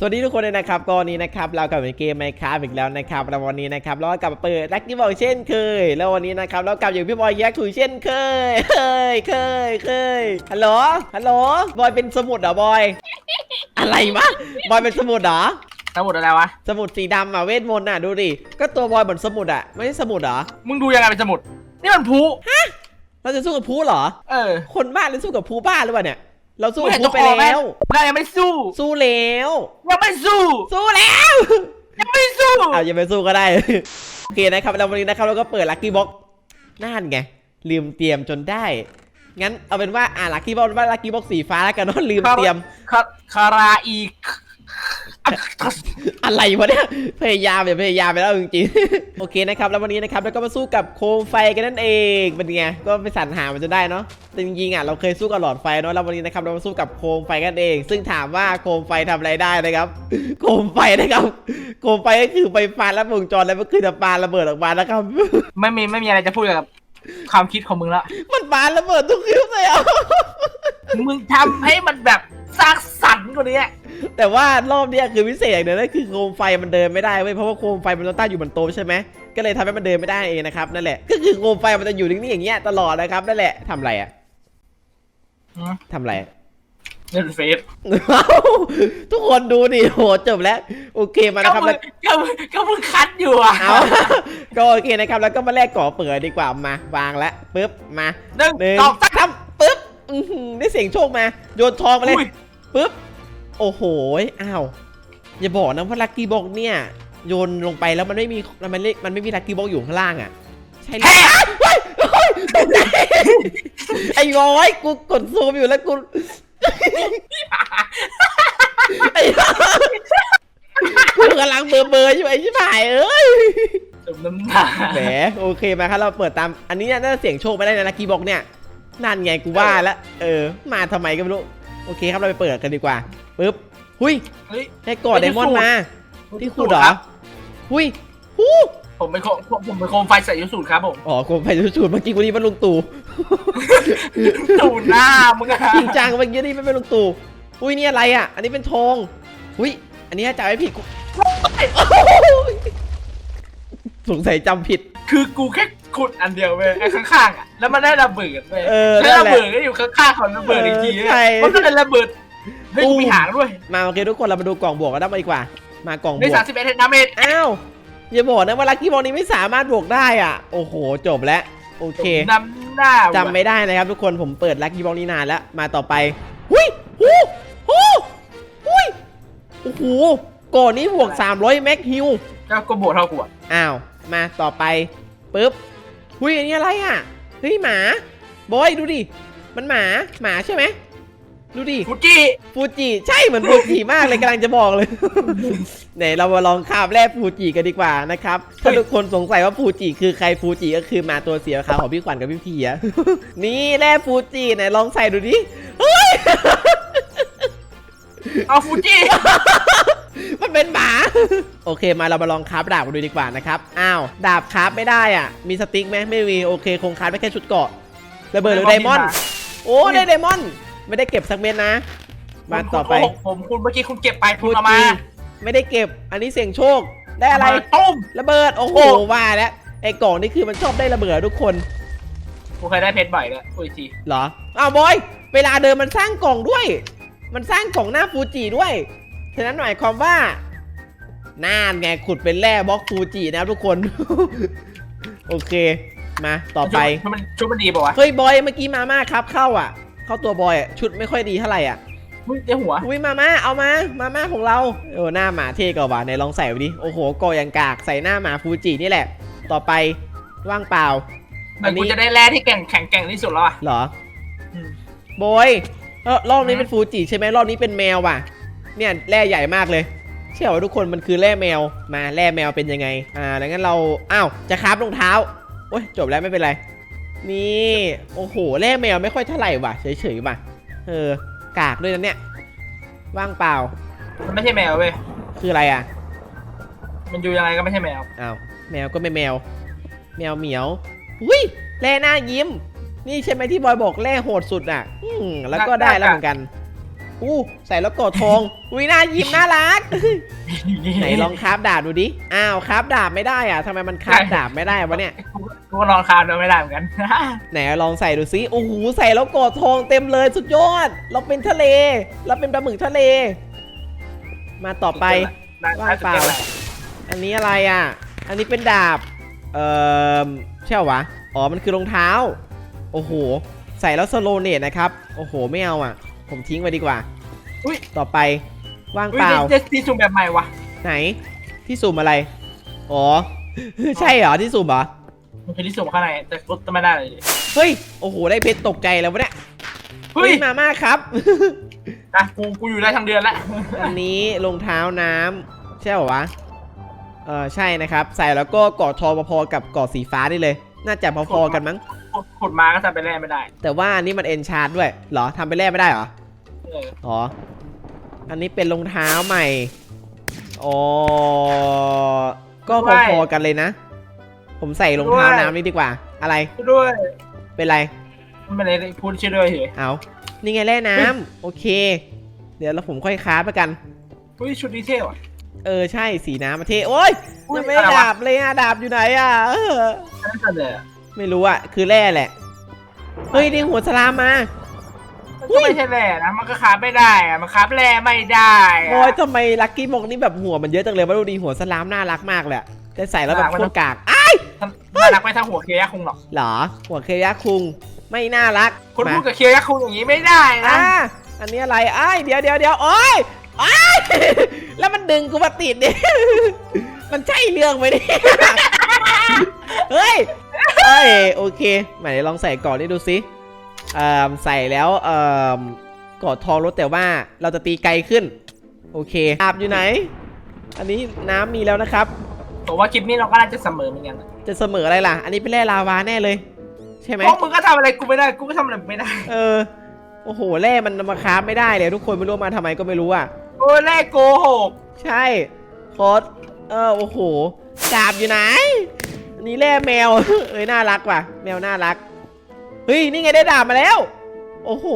สวัสดีทุกคนเลยนะครับก็วันนี้นะครับเรากลับมาเกมไมค์ค a f t อีกแล้วนะครับแล้ววันนี้นะครับเราก็กลับมาเปิดลักกี้บอลเช่นเคย แล้ววันนี้นะครับเรากลับอยู่พี่บอยแยกถุยเช่นเคยเคยเคยเคยฮัลโหลฮัลโหลบอยเป็นสมุดเหรอบอย อะไรมะบอยเป็นสมุดเหรอสมุดอะไรวะสมุดสีดำอะเวทมนต์อะดูดิก็ตัวบอยเหมือนสมุดอะไม่ใช่สมุดเหรอมึงดูยังไงเป็นสมุดนี่มันผูเราจะสู้กับพูเหรอเออคนบ้าหรือสู้กับพูบ้าหรือเปล่าเนี่ย เราสู้มึงกับเห็นพูไปตัวคอไหมแล้วได้ยังไม่สู้ สู้แล้ว ยังไม่สู้ สู้แล้ว ยังไม่สู้เอาอย่าไปสู้ก็ได้ โอเคนะครับแล้ววันนี้นะครับเราก็เปิดลัคกี้บ็อกนั่นไง ลืมเตรียมจนได้ งั้นเอาเป็นว่าอ่าลัคกี้บ็อกว่าลัคกี้บ็อกสีฟ้าแล้วกันเนาะลืมเตรียมคาคาราอีก อะไรวะเนี่ยพยายามอย่าพยายามไปแล้วจริงๆ โอเคนะครับ แล้ววันนี้นะครับเราก็มาสู้กับโคมไฟกันนั่นเองเป็นไงก็ไปสรรหามันจะได้เนาะแต่จริงๆอะเราเคยสู้กับหลอดไฟเนาะแล้ววันนี้นะครับเรามาสู้กับโคมไฟกันเอง ซึ่งถามว่าโคมไฟทำอะไรได้นะครับ โคมไฟนะครับ โคมไฟก็คือไฟฟ้าและวงจรแล้วมันคือจะปาระเบิดออกมานะครับไม่มีไม่มีอะไรจะพูดกับความคิดของมึงละมันปาระเบิดทุกคลิปเลยอะมึงทำให้มันแบบ สร้างสรรค์กว่านี้แต่ว่ารอบเนี้ยคือพิเศษอย่างหนึงนั่นคือโคมไฟมันเดินไม่ได้เว้ยเพราะว่าโคมไฟมันต้องตั้งอยู่บนโต๊ะใช่ไหมก็เลยทำให้มันเดินไม่ได้เองนะครับนั่นแหละก็คือโคมไฟมันจะอยู่นิ่งๆอย่างเงี้ยตลอดนะครับนั่นแหละทำอะไรอะทำอะไร เล่นเฟซเอ้าทุกคนดูดิโหจบแล้วโอเคมาก็นะครับมึแล้งว ก็มึงก็มึงคัดอยู่อะเอา ก็โอเคนะครับ แล้วก็มาแลกก่อเปิดดีกว่ามาวางแล้วปึ๊บมาหนึ่งหนึ่งสองสาม สามปึ๊บอื้อหือได้เสียงโชคมา โยนทองมาเลยอุ้ย ปึ๊บ โอ้โห อ้าว อย่าบอกนะว่าลัคกี้บ็อกเนี่ย โยนลงไปแล้วมันไม่มีมันไม่มันไม่มีลัคกี้บ็อกอยู่ข้างล่างอะ ใช่หรือแพ้เฮ้ยเฮ้ยตกใจไอ้งอยกูกดซูมอยู่แล้วกูไอ้กูกำลังเบอร์เบอร์อยู่ไอ้ชิบหายเอ้ยสมน้ำหนาแหมโอเคมาครับเราเปิดตาม อันนี้เนี่ยน่าจะเสียงโชคไปได้นะลัคกี้บ็อกเนี่ยนั่นไงกูว่าแล้วเออ มาทำไมก็ไม่รู้ โอเคครับเราไปเปิดกันดีกว่าปึ๊บหุยเฮ้ย ได้กอดไดมอนด์มา ที่ขุดเหรอครับหุยหูผมเป็นโคมผมเป็นโคมไฟใส่ยุสูตรครับผม อ๋อโคมไฟสูดเมื่อกี้วันนี้มันลุงตู่ตูหน้ามึงอะจริงจังเมื่อกี้นี่ไม่เป็นลุงตู่อุ้ยนี่อะไรอะ อันนี้เป็นธงหุยอันนี้จำไม่ผิดกูสงสัยจำผิด คือกูแค่ขุดอันเดียวเว้ยไอ้ข้างๆอะ แล้วมันได้ระเบิดเว้ยเออแล้วนั่ระนแหละเบิดก็อยู่ข้างๆของระเบิดอีกทีเออใช่ มันก็เป็นระเบิดเฮ้ยตู้กูมีหางด้วยมาโอเคทุกคนเรามาดูกล่องบวกกันได้มาดีกว่า มากล่องบได้วสากมสิบเอ็ดดาเมจอ้าวอย่าบอกนะว่าลัคกี้บอลนี้ไม่สามารถบวกได้อะ โอ้โหจบแล้วโอเค นำหน้าจำไม่ได้นะครับทุกคนผมเปิดลัคกี้บอลนี้นานแล้ว มาต่อไปหุยหูหูหุยโอ้โหก่อนนี้บวก 300 แม็กฮิวก็ก็บวกเท่ากูอะอ้าว มาต่อไปปึ๊บหุยอันนี้อะไรอะเฮ้ยหมาบอยดูดิมันหมาหมาใช่ไหมดูดิฟูจิฟูจิใช่เหมือนฟูจิมากเลยกำลังจะบอกเลย ไหนเรามาลองคาบแร่ฟูจิกันดีกว่านะครับถ้าทุกคนสงสัยว่าฟูจิคือใครฟูจิก็คือหมาตัวเสียขาวของพี่ขวัญกับพี่พีอะนี่แร่ฟูจิไหนลองใส่ดูดิเฮ้ยเอาฟูจิ มันเป็นหมา โอเคมาเรามาลองคราฟดาบกันดูดีกว่านะครับ อ้าว ดาบคราฟไม่ได้อะ มีสติ๊กไหมไม่มีโอเคคงคราฟได้แค่ชุดเกราะระเบิดหรือไดมอนด์โอ้ได้ไดมอนด์ไม่ได้เก็บสักเม็ดนะ มาต่อไป ผมผมคุณเมื่อกี้คุณเก็บไปคุฟูณเอาจิมา ไม่ได้เก็บ อันนี้เสี่ยงโชค ได้อะไรมาตุ้มระเบิด โอ้โหโอ้ว่าแล้ว ไอ้กล่องนี่คือมันชอบได้ระเบิดทุกคนกูเคยได้เพชรบ่อยเลยอุ้ยทีเหรอ อ้าวบอย เวลาเดินมันสร้างกล่องด้วย มันสร้างกล่องหน้าฟูจิด้วย ฉะนั้นหมายความว่าน่านไงขุดเป็นแร่บล็อกฟูจินะครับทุกคน โอเค มาต่อไป ชุดมันชุดมันดีป่าวะเฮ้ยบอยเมื่อกี้มาม่าครับเข้าอะ เข้าตัวบอยอะชุดไม่ค่อยดีเท่าไหร่อะมึงเดี๋ยวหัวอุ้ยมาม่าเอามามาม่าของเราโอ้หน้าหมาเท่กว่าว่ะไหนลองใส่ไปดิโอ้โหกอยังกากใส่หน้าหมาฟูจินี่แหละ ต่อไปว่างเปล่ามันกูจะได้แร่ที่แข็งแข็งแกร่งที่สุดแล้วอะเหรออืมบอยเออรอบนี้อืมเป็นฟูจิใช่ไหมรอบนี้เป็นแมวว่ะ เนี่ยแร่ใหญ่มากเลย เชื่อว่าทุกคนมันคือแร่แมวมาแร่แมวเป็นยังไง อ่าแล้วงั้นเราอ้าวจะคราฟรองเท้าโอ้ยจบแล้วไม่เป็นไร นี่โอ้โหแร่แมวไม่ค่อยเท่าไหร่ว่ะเฉยๆว่ะเออกากด้วยนะเนี่ยว่างเปล่า มันไม่ใช่แมวเว้ย คืออะไรอะมันอยู่ยังไงก็ไม่ใช่แมว อ้าวแมวก็ไม่แมว แมวเหมียวอุ้ยแร่หน้ายิ้ม นี่ใช่ไหมที่บอยบอกแร่โหดสุดอะอืมแล้วก็ได้แล้วเหมือนกัน อู้ใส่แล้วกอดทองอุ้ยน่ายิ้มน่ารัก ไหนลองคราฟดาบดูดิ อ้าวคราฟดาบไม่ได้อะทำไมมันคราฟดาบไม่ได้วะเนี่ยกูกูก็ลองคานดูไม่ได้เหมือนกัน ไหนลองใส่ดูซิ โอ้โหใส่แล้วกอดทองเต็มเลยสุดยอด เราเป็นทะเล เราเป็นปลาหมึกทะเล มาต่อไปว่างเปล่าอันนี้อะไรอะ อันนี้เป็นดาบ เอ่อใช่เหรอวะ อ๋อ มันคือรองเท้า โอ้โห ใส่แล้วสโลเนตนะครับ โอ้โห ไม่เอาอะ ผมทิ้งไว้ดีกว่าอุ้ยต่อไปว่างอุ้ยเปล่าเจสซี่ซูมแบบใหม่วะไหน ที่สุ่มอะไร อ๋อ ใช่เหรอที่สุ่มเหรอ มันคือที่ซูมข้างในแต่กดไม่ได้เลยเฮ้ย โอ้โห ได้เพชรตกใจแล้ววะเนี่ยเฮ้ยมาม่าครับนะกูกูอยู่ได้ทั้งเดือนแล้วอันนี้รองเท้าน้ำใช่เหรอวะ เออใช่นะครับ ใส่แล้วก็กอดทองพอๆกับกอดสีฟ้าได้เลย น่าจะพอๆกันมั้ง กดกดมาก็ทำไปแล่ไม่ได้แต่ว่าอันนี้มันเอนชาร์ดด้วยเหรอทำไปแลกไม่ได้เหรอ เอออ๋อ อันนี้เป็นรองเท้าใหม่ อ๋อ ก็พอๆกันเลยนะ ผมใส่รองเท้าน้ำนี่ดีกว่า อะไร ช่วยด้วยเป็นไร มันเป็นอะไรพูดช่วยด้วยเหรอเอา นี่ไงแร่น้ำ โอเค เดี๋ยวเราผมค่อยคราฟแล้วกันเฮ้ยชุดดีเทลอะ เออใช่สีน้ำประเทศโอ้ยอุ๊ยยังไม่อะไรวะ ดาบเลยอะดาบอยู่ไหนอะเออ อันนั้นเลยอะ ไม่รู้อะคือแร่แหละ เฮ้ยนี่หัวสลามมา มันก็ไม่ใช่แร่นะมันก็คาบไม่ได้อะมันคาบแร่ไม่ได้อะ โอ้ยทำไมลักกี้มกนี่แบบหัวมันเยอะจังเลยว่าดูดีหัวสลามน่ารักมากเลยอะแต่ใส่แล้วแบบโคตรกากอ้ายน่ารักไม่เท่าหัวเคียร์คุงหรอกเหรอ หัวเคยะคุงไม่น่ารักคนมาพูดกับเคียร์คุงอย่างนี้ไม่ได้นะ อ่าอันนี้อะไรอ้ายเดี๋ยวเดี๋ยวเดี๋ยวโอ้ยอ้ายแล้วมันดึงกูมาติดเนี่ยมันใช่เรื่องไหมเนี่ยเฮ้ย เฮ้ยโอเคไหนลองใส่ก่อนนี่ดูสิเอ่อใส่แล้วเอ่อกอดทองลดแต่ว่าเราจะตีไกลขึ้น โอเคอาบอยู่ไหน อันนี้น้ำมีแล้วนะครับ ผมว่าคลิปนี้เราก็น่าจะเสมอเหมือนกันนะจะเสมออะไรล่ะ อันนี้เป็นแร่ลาวาแน่เลย ใช่ไหมเพราะมึงก็ทำอะไรกูไม่ได้ กูก็ทำอะไรไม่ได้ เออ โอ้โหแร่มันมาค้าฟไม่ได้เลยทุกคนไม่รู้มาทำไมก็ไม่รู้อะ โอ้ยแร่โกหก ใช่โคตรเออ โอ้โหดาบอยู่ไหนอั นนี้แร่แมว เอ้ยน่ารักว่ะ แมวน่ารัก เฮ้ย นี่ไงได้ดาบมาแล้ว โอ้โห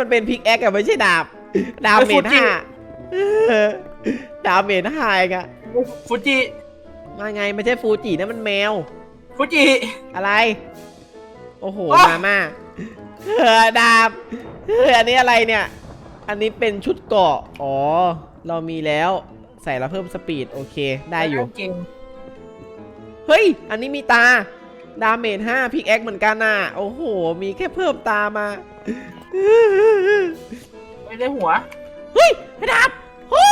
มันเป็นพิกแอคอะไม่ใช่ดาบ ดาบเมจห้าเออดาบเมจห้าเองอะฟูจิมาไงไม่ใช่ฟูจินะมันแมว ฟูจิ อะไร โอ้โหโอ้มาม่าเออดาบเอออันนี้อะไรเนี่ย อันนี้เป็นชุดเกราะ อ๋อ เรามีแล้ว ใส่แล้วเพิ่มสปีด โอเค ได้อยู่ เก่งเฮ้ย อันนี้มีตา ดาเมจห้าพิกแอคเหมือนกันน่ะ โอ้โห มีแค่เพิ่มตามา ไม่ได้หัว เฮ้ยได้ดาบโอ้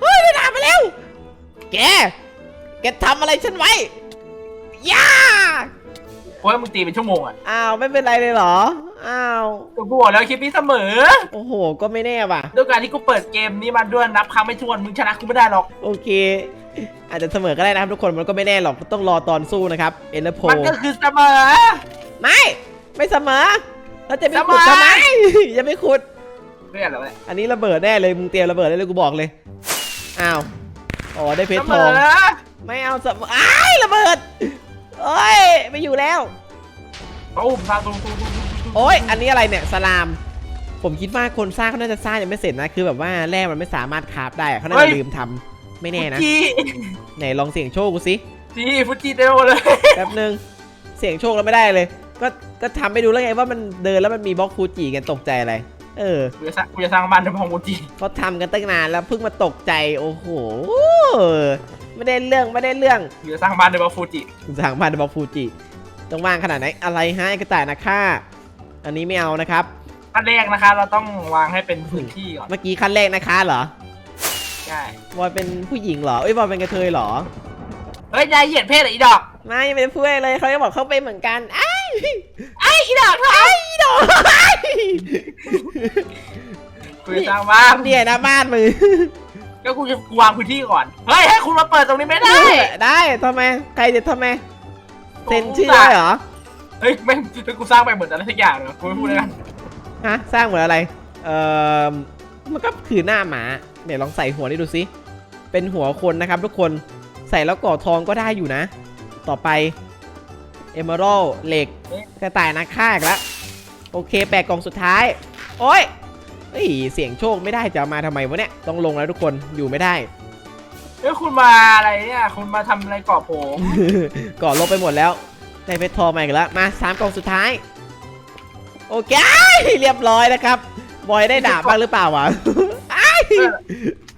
เฮ้ยได้ดาบมาแล้ว แก แกทำอะไรฉันไว้ย่าโอ้ยมึงตีเป็นชั่วโมงอะอ้าว ไม่เป็นไรเลยเหรอ อ้าว กูบอกแล้วคลิปนี้เสมอ โอ้โห ก็ไม่แน่ว่ะ ด้วยการที่กูเปิดเกมนี้มาด้วยนับครั้งไม่ถ้วนมึงชนะกูไม่ได้หรอก โอเค อาจจะเสมอก็ได้นะครับทุกคนมันก็ไม่แน่หรอกต้องรอตอนสู้นะครับเอ็นเตอร์โพมันก็คือเสมอ ไม่ไม่เสมอเราจะไปขุดเสมอทำไมอย่าไปขุดเรื่องอะไรวะเนี่ยอันนี้ระเบิดแน่เลยมึงเตรียมระเบิดได้เลยกูบอกเลยอ้าวอ๋อได้เพชเสรมทองอไม่เอาสมอ้ายระเบิดโอ้ยไม่อยู่แล้วตุ้มตาตุ้มตุ้มตุ้มตุ้มตุ้มโอ้ยอันนี้อะไรเนี่ยสลาม ผมคิดว่าคนสร้างเขาน่าจะสร้างยังไม่เสร็จนะคือแบบว่าแร่มันไม่สามารถคราฟได้อะเขาน่าจะลืมทำ ไม่แน่นะฟูจิไหนลองเสี่ยงโชคกูสิ จีฟูจิเต็มหมดเลยแป๊บนึง เสี่ยงโชคแล้วไม่ได้เลย ก็ก็ทำไปดูแล้วไงว่ามันเดินแล้วมันมีบล็อกฟูจิกันตกใจอะไร เออกูจะสร้างกูจะสร้างบ้านในพองฟูจิเขาทำกันตั้งนานแล้วเพิ่งมาตกใจโอ้โหไม่ได้เรื่องไม่ได้เรื่องกูจะสร้างบ้านในพองฟูจิสั่งพันบล็อกฟูจิต้องว่างขนาดไหนอะไรฮะไอ้กระต่ายนะค่าอันนี้ไม่เอานะครับขั้นแรกนะคะ เราต้องวางให้เป็นพื้นที่ก่อนเมื่อกี้ขั้นแรกนะคะเหรอ ใช่วอยเป็นผู้หญิงเหรอ เอ้ยวอยเป็นกระเทยเหรอ เฮ้ยยายเหยียดเพศเหรออีดอกไม่ไม่ได้พูดอะไรเลยเขาจะบอกเขาเป็นเหมือนกันอ้ายไอ้อีดอกไอ้ดอกกูจะสร้างบ้านเนี่ยนะบ้านมือก็กูจะวางพื้นที่ก่อน เฮ้ยให้คุณมาเปิดตรงนี้ไม่ได้ ได้ทำไม ใครจะทำไมเซ็นชื่อได้เหรอ เฮ้ยแม่งกูสร้างไปเหมือนอะไรสักอย่างเลยกูไม่พูดแล้วกันฮะสร้างเหมือนอะไร เอ่อ มันก็คือหน้าหมา เดี๋ยวลองใส่หัวนี่ดูสิเป็นหัวคนนะครับ ทุกคนใส่แล้วก่อทองก็ได้อยู่นะ ต่อไปเอเมอรัลเหล็กกระต่ายนักฆ่าอีกแล้วโอเคแปดกล่องสุดท้าย โอ้ยเฮ้ยเสียงโชคไม่ได้จะเอามาทำไมวะเนี่ยต้องลงแล้วทุกคนอยู่ไม่ได้เอ้ยคุณมาอะไรเนี่ยคุณมาทำอะไรก่อผมก่อนลบไปหมดแล้วได้เพชรทองมาอีกแล้วมาสามกล่องสุดท้าย โอเคเรียบร้อยนะครับบอยได้ดาบบ้างหรือเปล่าวะ อ้าย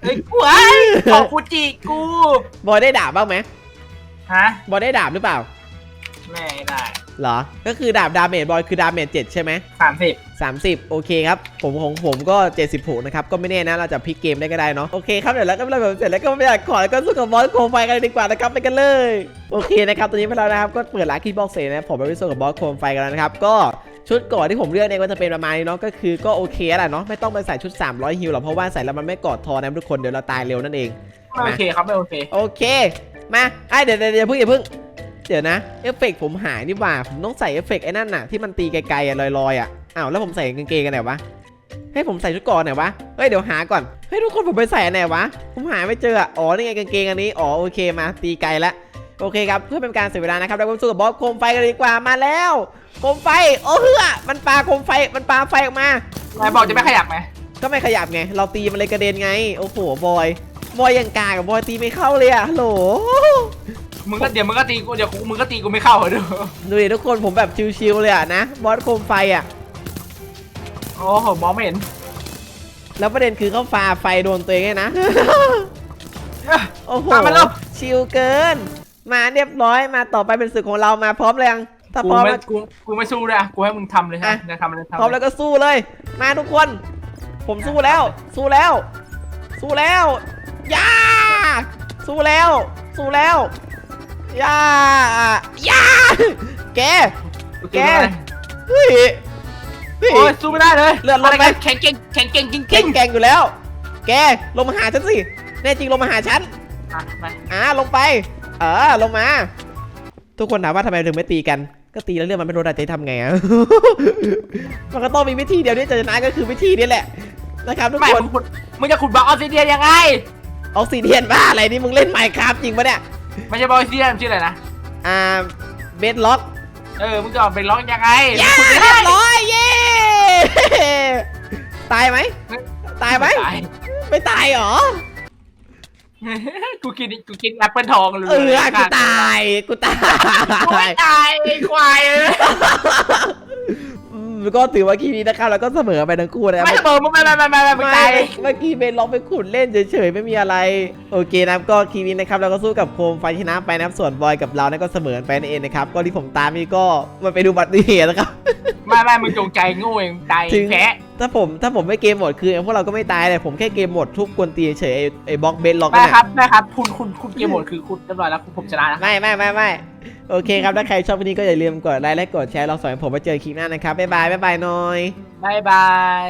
เฮ้ยกูไอ้ขอกูจิกูบอยได้ดาบบ้างไหมฮะบอยได้ดาบหรือเปล่า ไม่ได้เหรอ ก็คือดาบดาเมจบอยคือดาเมจ7ใช่ไหมสามสิบ30โอเคครับ ผมของผมก็76นะครับ ก็ไม่แน่นะ เราจะพลิกเกมได้ก็ได้เนาะ โอเคครับ เดี๋ยวแล้วก็เราแบบเสร็จแล้วก็ไม่อยากขอแล้วก็สู้กับบอสโคมไฟกันเลยดีกว่านะครับ ไปกันเลย โอเคนะครับ ตอนนี้พวกเรานะครับ ก็เปิดร้านคีย์บ็อกเซนะครับ ผมไปสู้กับบอสโคมไฟกันแล้วนะครับ ก็ ชุดก่อนที่ผมเลือกเนี่ยก็จะเป็นประมาณนี้เนาะก็คือก็โอเคแหละเนาะไม่ต้องไปใส่ชุด 300 ฮิลหรอกเพราะว่าใส่แล้วมันไม่กอดทอนะทุกคนเดี๋ยวเราตายเร็วนั่นเองไม่โอเคครับไม่โอเค โอเค มาไอยเดี๋ยวเดี๋ยวอย่าเพิ่งอย่าเพิ่งเดี๋ยวนะเอฟเฟกต์ผมหายนี่หว่าผมต้องใส่เอฟเฟกต์ไอ้นั่นน่ะที่มันตีไกลๆอะลอยๆอะอ้าวแล้วผมใส่กางเกงกันไหนวะให้ผมใส่ชุดก่อนไหนวะเฮ้ยเดี๋ยวหาก่อนเฮ้ยทุกคนผมไปใส่อันไหนวะผมหาไม่เจออะอ๋อนี่ไงกางเกงอันนี้อ๋อโอเคมาตีไกลละ โอเคครับเพื่อเป็นการเสียเวลานะครับเราไปสู้กับบอสโคมไฟกันเลยดีกว่ามาแล้วโคมไฟโอ้เฮือมันปาโคมไฟมันปาไฟออกมานายบอกจะไม่ขยับไหมก็ไม่ขยับไง เราตีมันเลยกระเด็นไง โอ้โหบอย บอยยังกากับบอยตีไม่เข้าเลยอะฮัลโหลมึงก็เดี๋ยวมึงก็ตีกูเดี๋ยวกูมึงก็ตีกูไม่เข้าเหรอดูดูดิทุกคนผมแบบชิวๆเลยอะนะบอสโคมไฟอะโอ้โหมองไม่เห็น แล้วประเด็นคือเขาฟาไฟโดนตัวเองไงนะโอ้โหมามาเร็วชิลเกิน มาเรียบร้อยมาต่อไปเป็นศึกของเรามาพร้อมเลยยังถ้ากูพร้อมไม่แล้ว กูกูไม่สู้เลยอะกูให้มึงทำเลยฮะอะจะทำอะไรทำพร้อมแล้วก็สู้เลย มาทุกคน ผมสู้แล้ว สู้แล้ว สู้แล้วย่าสู้แล้ว สู้แล้วย่าย่าแก กูแกสู้เลยเฮ้ยเฮ้ย โอ้ยสู้ไม่ได้เลยเลือดลดไหมะไรกันแข็งเก่งแข็งเก่งจริงเก่งแกร่งอยู่แล้ว แกลงมาหาฉันสิแน่จริงลงมาหาฉันๆอะไปอ่าลงไป เออลงมา ทุกคนถามว่าทำไมถึงไม่ตีกัน ก็ตีแล้วเรื่องมันไม่ลดอะจะทำไงอะมันก็ต้องมีวิธีเดียวที่จะชนะก็คือวิธีนี้แหละนะครับทุกไม่คนมึงขุดมึงจะขุดบล็อกออสซิเดียนยังไง ออกซิเดียนบ้าอะไรนี่มึงเล่นไมค์ครับจริงปะเนี่ย ไม่ใช่บล็อกออสซิเดียนชื่ออะไรนะ อ่า เบดล็อกเออ มึงจะออกไปล็อกยังไงย่าขุดไม่เรีได้ยบร้อยเย้ ตายไหม ตายไหม ตายไม่ตายเหรอ กูกินกูกินแอปเปิลทองเลยเออกูตาย กูตากูไม่ยตายไอ้ควายเอออืมก็ถือว่าคลิปนี้นะครับเราก็เสมอไปทั้งคู่นะไม่เสมอมึงไม่ไม่ไม่ไม่ไม่มึงไม่ตายเมื่อกี้เบนล็อกไปขุดเล่นเฉยๆไม่มีอะไร โอเคนะครับก็คลิปนี้นะครับเราก็สู้กับโคมไฟชนะไปนะครับส่วนบอยกับเราเนี่ยก็เสมอไปนั่นเองนะครับก็ที่ผมตามนี่ก็มันไปดูบัตรเหตุนะครับ ไม่ไม่มึงจงใจโง่เองตายถึงแพ้ถ้าผมถ้าผมไม่เกมหมดคือพวกเราก็ไม่ตายแต่ผมแค่เกมหมดทุกกวนตีเฉยๆไอ้ไอ้บล็อกเบนล็อกได้นั่นครัน่ะบได้ครับ คุณคุณคุณเกมหมดคือคุณเรียบร้อยแล้วคุณผมชนะนะไม่ไม่ไม่ไม่โอเคครับ ถ้าใครชอบวันนี้ก็อย่าลืมกดไลค์และกดแชร์เราสอนผมมาเจอคลิปหน้านะครับ บ๊ายบาย บ๊ายบายหน่อยบายบาย